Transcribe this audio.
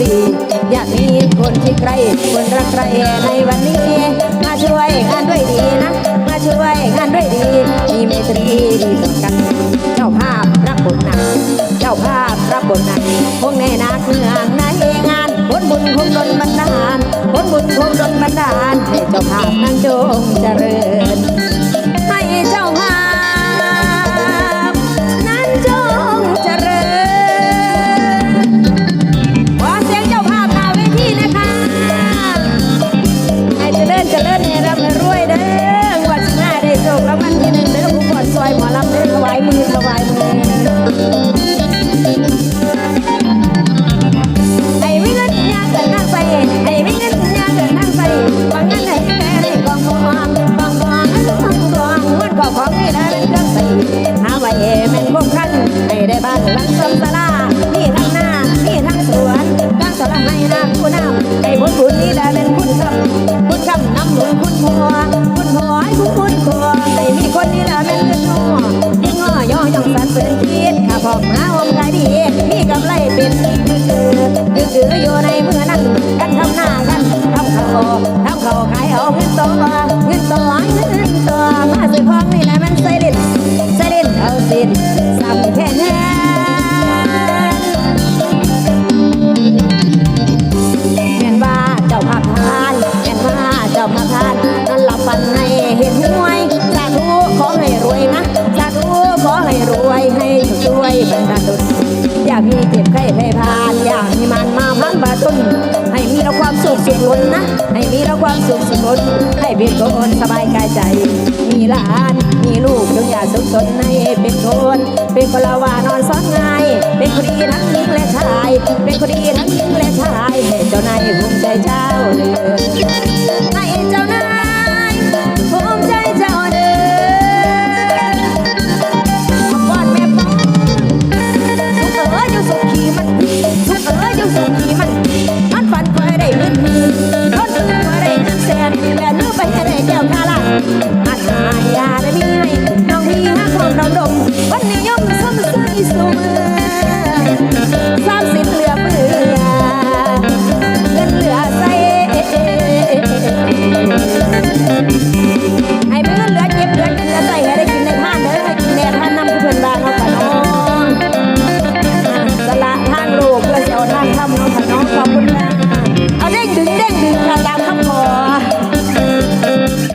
ดี อยากมีคนที่ใคร คนรักใครในวันนี้ มาช่วยงานด้วยดีนะ มาช่วยงานด้วยดี มีเมตรีดีต่อกัน เจ้าภาพรับบทนัเจ้าภาพรับบทหนักคงแน่นักเมืองในงานผลบุญคงดนบรรดาลผลบุญคงดนบรรดาลให้เจ้าภาพนั้นจงเจริญ วกท่นไม่ได้บ้านหลังสมสลานี่ทั้งหน้านี่ทั้งสวนทั้งสลับในน้ำคุณน้ำในบุญบุญนี่ได้เป็นคุณคำคุณคำน้ำหนุนคุณพอคุหัวให้คุณคุณพอในมีคนนี่แหละเป็นเงินัวยิ่งงอย่อย่องสันเสริญคิดข้าพอกหาอมขายดีมีกำไรเป็นดื้อดื้อดื้ออยู่ในเมื่อนั้นกันทำหน้ากันทำเขาทำเขาขายเอาเงินโตมา น ให้มีเราความสุขสุขล้นนะ ให้มีเราความสุขสุขล้น ให้เป็นคนสบายกายใจ มีหลาน มีลูกจงอย่าสุขสนให้เป็นคน เป็นคนละว่านอนซ้อนง่าย เป็นคนดีทั้งหญิงและชาย เป็นคนดีทั้งหญิงและชายให้จ